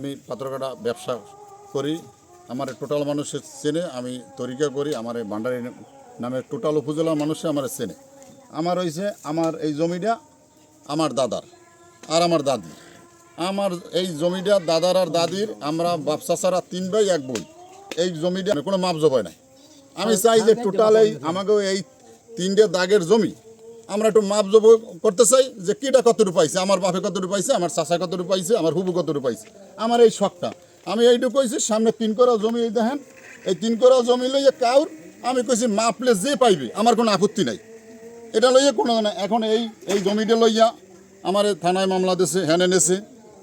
আমি পাত্রকাটা ব্যবসা করি আমার টোটাল মানুষের চেনে আমি তরিকা করি আমার এই ভান্ডারি নামে টোটাল উপজেলার মানুষে আমার চেনে। আমার হয়েছে আমার এই জমিটা আমার দাদার আর আমার দাদি আমার এই জমিটা দাদার আর দাদির আমরা বাপসা ছাড়া তিন ভাই এক বই এই জমিটা কোনো মাপ জবাই নাই। আমি চাই যে টোটাল এই আমাকে এই তিনটে দাগের জমি আমরা একটু মাপ জব করতে চাই যে কীটা কতটুকু পাইছে, আমার বাপে কতটুকু পাইছে, আমার চাষা কতটুকু পাইছে, আমার হুবু কতটুকু পাইছে। আমার এই শখটা। আমি এইটুকু কইছি, সামনে তিন করা জমি এই দেখেন, এই তিন করা জমি লইয়ে কাউর, আমি কইছি মাপলে যে পাইবে, আমার কোনো আপত্তি নাই। এটা লইয়া কোনো না, এখন এই এই জমিটা লইয়া আমার থানায় মামলা দিছে হ্যানে নেছে।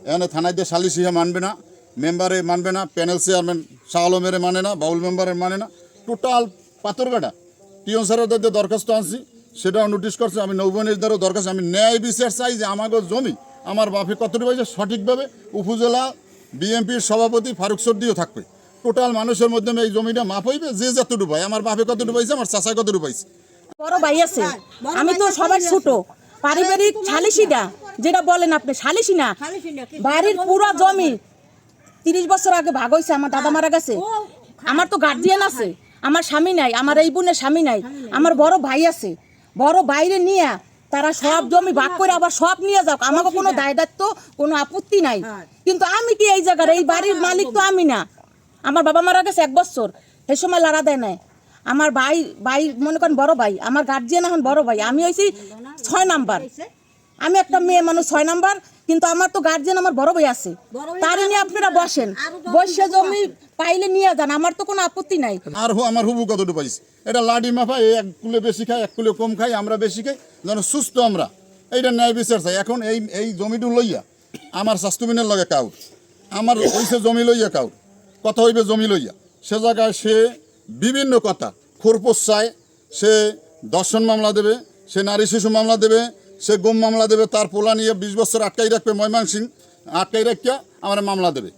এখানে থানায় দিয়ে সালিশ ইহা মানবে না, মেম্বারে মানবে না, প্যানেল চেয়ারম্যান শাহ আলমেরে মানে না, বাউল মেম্বারে মানে না। টোটাল পাথরঘাটা টিউন স্যারের দরখাস্ত আনছি সেটাও নোটিশ করছে, আমি নৌবনের দ্বারাও দরখাস্ত আমি ন্যায় বিচার চাই যে আমাকে জমি, আমার বাপে কতটুকু পাইছে সঠিকভাবে উপজেলা বিএনপির সভাপতি ফারুক সর্দিও থাকবে। টোটাল মানুষের মধ্যে এই জমিটা মাপ হইবে, যে যতটুকু পাই আমার বাপে কতটুকু পাইছে, আমার চাষায় কতটুকু পাইছে। বড় ভাই আছে। আমি তো সবার ছোট। পারিবারিক সালিশিটা যেটা বলেন আপনি, সালিশি না। বাড়ির পুরো জমি তিরিশ বছর আগে ভাগ হয়েছে আমার দাদা মারা গেছে। আমার তো গার্জিয়ান আছে। আমার স্বামী নাই, আমার এই বোনের স্বামী নাই। আমার বড় ভাই আছে। বড় বাইরে নিয়ে তারা সব জমি ভাগ করে আবার সব নিয়ে যাও আমাকে কোনো দায় দায়িত্ব কোনো আপত্তি নাই। কিন্তু আমি কি এই জায়গার এই বাড়ির মালিক তো আমি না। আমার বাবা মারা গেছে এক বছর সে সময় লড়া দেয় নাই। আমার ভাই ভাই মনে করেন বড় ভাই আমার গার্জিয়ান এখন বড় ভাই। আমি হয়েছি ছয় নাম্বার। আমি একটা মেয়ে মানুষ ছয় নাম্বার। কিন্তু আমার তো গার্জেন আমার বড় ভাই আছে। তার নিয়ে আপনারা বসেন। বসে জমি পাইলে নিয়ে যান আমার তো কোনো আপত্তি নাই। আর হু আমার হুবু কতটুকু পাইছে? এটা লাডি মাফা এই এক কুলে বেশি খাই এক কুলে কম খাই আমরা বেশি খাই যেন সুস্থ আমরা। এইটা ন্যায় বিচার চাই। এখন এই এই জমিটু লইয়া আমার স্বাস্থ্যবিনের লগে কাউর। আমার ওইসে জমি লইয়া কাউর। কথা হইবে জমি লইয়া। সে জায়গায় সে বিভিন্ন কথা খোরপোষ চায় সে দর্শন মামলা দেবে সে নারী শিশু মামলা দেবে সে গুম মামলা দেবে, তার পোলা নিয়ে বিশ বছর আটকাই রাখবে ময়মানসিং, আটকাই রাখিয়া আমার মামলা দেবে।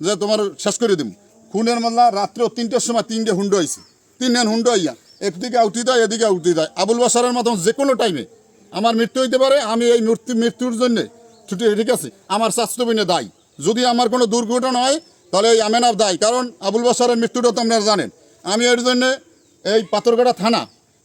যে তোমার শেষ করে দিব খুনের মামলা রাত্রেও তিনটের সময় তিনটে হুন্ড হয়েছে তিনজন হুন্ড হইয়া, একদিকে উঠি দেয়, এদিকে উঠি দেয়। আবুল বাসারের মতন যে কোনো টাইমে আমার মৃত্যু হইতে পারে, আমি এই মৃত্যু মৃত্যুর জন্যে ছুটি ঠিক আছে, আমার স্বাস্থ্যবিনে দায়ী। যদি আমার কোনো দুর্ঘটনা হয়, তাহলে এই আমেনার দায়ী। কারণ আবুল বাসারের মৃত্যুটা তো আপনারা জানেন। আমি এর জন্যে এই পাথরঘাটা থানা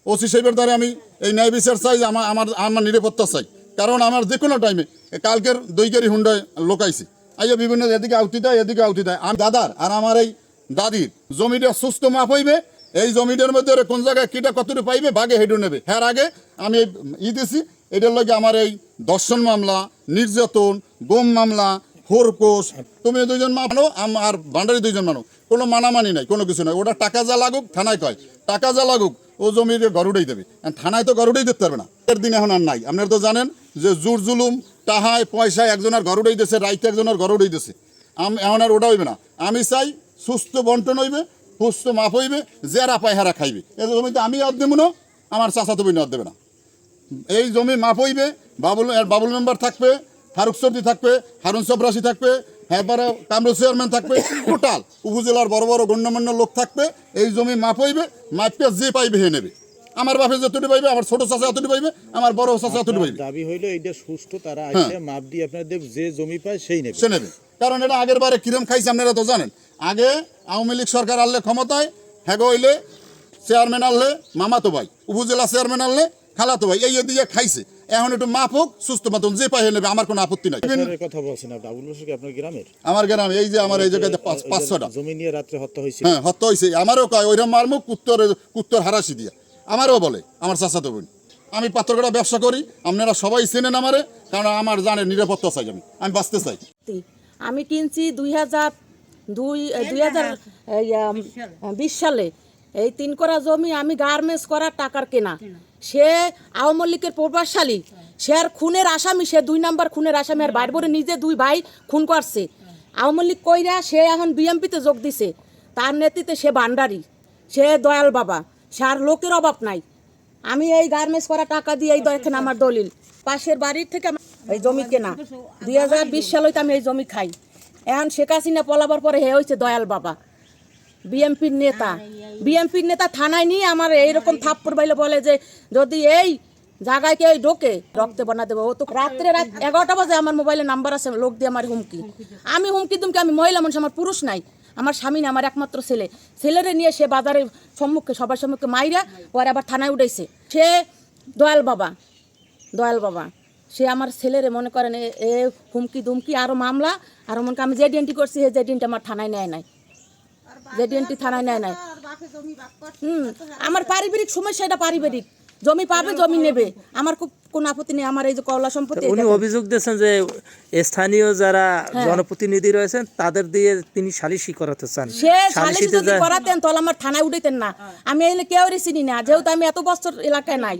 ওসি সাহেবের দ্বারা আমি এই ন্যায় বিচার চাই আমার আমার আমার নিরাপত্তা চাই। কারণ আমার যে কোনো টাইমে কালকের দুই দইকারি হুন্ডায় লোকাইছে আইয়া বিভিন্ন এদিকে আউতি দেয়, এদিকে আউতি দেয়। আমি দাদার আর আমার এই দাদির জমিটা সুস্থ মাপ হইবে, এই জমিটার মধ্যে কোন জায়গায় কিটা কতটুকু পাইবে ভাগে হেঁটে নেবে। হ্যাঁ আগে আমি এই ই দিছি, এটার লগে আমার এই দর্শন মামলা, নির্যাতন গোম মামলা ফোরকোষ তুমি দুইজন মানো আর ভান্ডারি দুইজন মানো কোনো মানামানি নাই, কোনো কিছু নাই। ওটা টাকা যা লাগুক, থানায় কয়। টাকা যা লাগুক, ও জমির গরুড়েই দেবে। আর থানায় তো গরুড়েই দিতে পারবে না। এর দিন এখন আর নাই। আপনারা তো জানেন যে জোর জুলুম, টাহায় পয়সায় একজনের গরুড়েই দিছে, রাইতে একজনের গরুড়েই দিছে। আম এখন আর ওটা হইবে না। আমি চাই সুস্থ বন্টন হইবে, সুস্থ মাপ হইবে যারা পায় হারা খাইবে। এই জমিতে আমি অর্ধ দেবো না, আমার চাচা তুমি অর্ধ দেবে না। এই জমি মাপ হইবে, বাবুল বাবুল মেম্বার থাকবে ফারুক সর্দি থাকবে হারুন সবরাসি থাকবে হ্যাঁ কামরুল চেয়ারম্যান থাকবে টোটাল উপজেলার বড় বড় গণ্যমান্য লোক থাকবে এই জমি মাপ হইবে মাপে যে পাইবে হে নেবে। আমার বাপে যতটি পাইবে আমার ছোট চাচা যতটি পাইবে আমার বড় চাচা যতটি পাইবে। দাবি হইল এইটা সুষ্ঠু তারা আইসে মাপ দিয়ে আপনাদের যে জমি পায় সেই নেবে। সে নেবে। কারণ এটা আগের বারে কিরম খাইছে আপনারা তো জানেন। আগে আওয়ামী লীগ সরকার আনলে ক্ষমতায় হ্যাগো হইলে চেয়ারম্যান আনলে মামাতো ভাই উপজেলা চেয়ারম্যান আনলে খালাতো ভাই এই দিয়ে খাইছে। এখন একটু মাপ হোক সুস্থ মতন যে পাই নেবে আমার কোনো আপত্তি নাই। কথা বলছেন আপনি আবুল বসর আপনার গ্রামের? আমার গ্রাম এই যে আমার এই জায়গায় যে পাঁচশোটা। জমি নিয়ে রাত্রে হত্যা হয়েছে হ্যাঁ হত্যা হয়েছে। আমারও কয় ওইরকম মারমু কুত্তর কুত্তর হারাসি দিয়া। আমারও বলে আমার চাচাতো বোন আমি পাত্রকড়া ব্যবসা করি আপনারা সবাই চেনেন আমারে কারণ আমার জানে নিরাপত্তা চাই আমি আমি বাঁচতে চাই। আমি কিনছি দুই হাজার দুই দুই হাজার বিশ সালে। এই তিন করা জমি আমি গার্মেন্টস করার টাকার কেনা। সে আওয়ামী লীগের প্রভাবশালী। সে আর খুনের আসামি, সে দুই নাম্বার খুনের আসামি আর বাইরে নিজে দুই ভাই খুন করছে। আওয়ামী লীগ কইরা সে এখন বিএমপিতে যোগ দিছে। তার নেতৃত্বে সে ভান্ডারি। সে দয়াল বাবা। সে আর লোকের অভাব নাই। আমি এই গার্মেন্টস করা টাকা দিয়ে এই দেখেন আমার দলিল। পাশের বাড়ির থেকে এই জমি কেনা। দুই হাজার বিশ সালে আমি এই জমি খাই। এখন শেখ হাসিনা পলাবার পরে হে হয়েছে দয়াল বাবা। বিএমপির নেতা। বিএমপির নেতা থানায় নিয়ে আমার এইরকম থাপ্পড় বাইলে বলে যে, যদি এই জায়গায় কেউ ঢোকে, রক্তে বানা দেবো। ও তো রাত্রে রাত এগারোটা বাজে আমার মোবাইলে নাম্বার আছে, লোক দিয়ে আমার হুমকি। আমি হুমকি দুমকি, আমি মহিলা মানুষ, আমার পুরুষ নাই। আমার স্বামী না, আমার একমাত্র ছেলে। ছেলেরে নিয়ে সে বাজারের সম্মুখে, সবার সম্মুখে মাইরা ওর আবার থানায় উঠেছে সে দয়াল বাবা দয়াল বাবা, সে আমার ছেলেরে মনে করেন এ- হুমকি দুমকি আরও মামলা, আর মনে আমি যে ডিএনটি করছি সে যে ডিএনটি আমার থানায় নেয় নাই। যে ডিএনটি থানায় নেয় নাই। হুম আমার পারিবারিক সমস্যা এটা পারিবারিক। জমি পাবে জমি নেবে। আমার খুব কোনো আপত্তি নেই আমার এই যে কলা সম্পত্তি উনি অভিযোগ দিয়েছেন যে স্থানীয় যারা হ্যাঁ। জনপ্রতিনিধি রয়েছেন তাদের দিয়ে তিনি সালিশি করাতে চান। সে সালিশি যদি করাতেন তাহলে আমার থানায় উঠাইতেন না। আমি এই কেউ চিনি না যেহেতু আমি এত বছর এলাকায় নাই।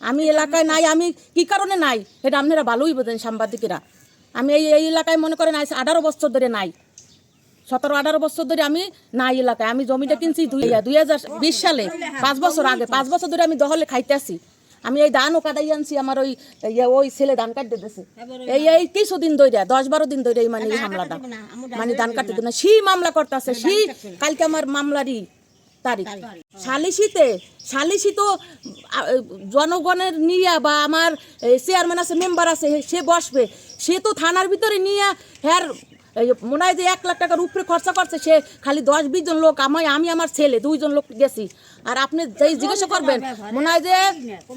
আমি এলাকায় নাই আমি কি কারণে নাই? এটা আপনারা ভালোই বোঝেন সাংবাদিকেরা। আমি এই এই এলাকায় মনে করেন আঠারো বছর ধরে নাই। সতেরো আঠারো বছর ধরে আমি নাই এলাকায়। আমি জমিটা কিনছি দুই দুই হাজার বিশ সালে পাঁচ বছর আগে পাঁচ বছর ধরে আমি দহলে খাইতে আসি। আমি এই ধানও কাটাই আনছি আমার ওই ইয়ে, ওই ছেলে ধান কাটতে দিতেছে এই এই কিছুদিন ধরে দশ বারো দিন ধরে মানে এই হামলাটা। মানে ধান কাটতে দিন সি মামলা করতেছে সি কালকে আমার মামলারই তারিখ। সালিশিতে সালিশি তো জনগণের নিয়ে বা আমার চেয়ারম্যান আছে মেম্বার আছে সে বসবে। সে তো থানার ভিতরে নিয়ে হ্যার এই মনে হয় যে এক লাখ টাকার উপরে খরচা করছে সে খালি দশ বিশ জন লোক আমি আমি আমার ছেলে দুইজন লোক গেছি। আর আপনি যেই জিজ্ঞাসা করবেন মনে হয় যে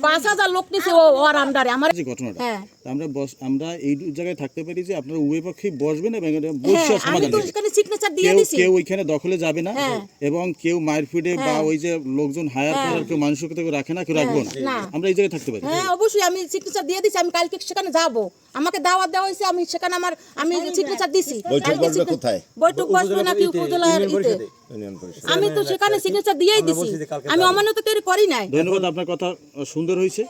পাঁচ হাজার লোক নিছে ও ওর আন্ডারে আমার হ্যাঁ। আমরা বস আমরা এই জায়গায় থাকতে পারি যে আপনারা উভয় পক্ষে বসবেন এবং এটা হ্যাঁ বসে সমাধান কেউ ওইখানে দখলে যাবে না হ্যাঁ। এবং কেউ ফিডে বা ওই যে লোকজন হায়ার করার কেউ মানসিকতা রাখে না কেউ রাখব না। আমরা এই জায়গায় থাকতে পারি। হ্যাঁ অবশ্যই আমি সিগনেচার দিয়ে দিছি আমি কালকে সেখানে যাব। আমাকে দাওয়াত দেওয়া হয়েছে আমি সেখানে আমার আমি সিগনেচার দিছি। বৈঠক বসবে কোথায়? বৈঠক বসবে নাকি উপজেলার ইতে? আমি তো সেখানে সিগনেচার দিয়েই দিছি। আমি অমান্য তো করি নাই। ধন্যবাদ আপনার কথা সুন্দর হয়েছে।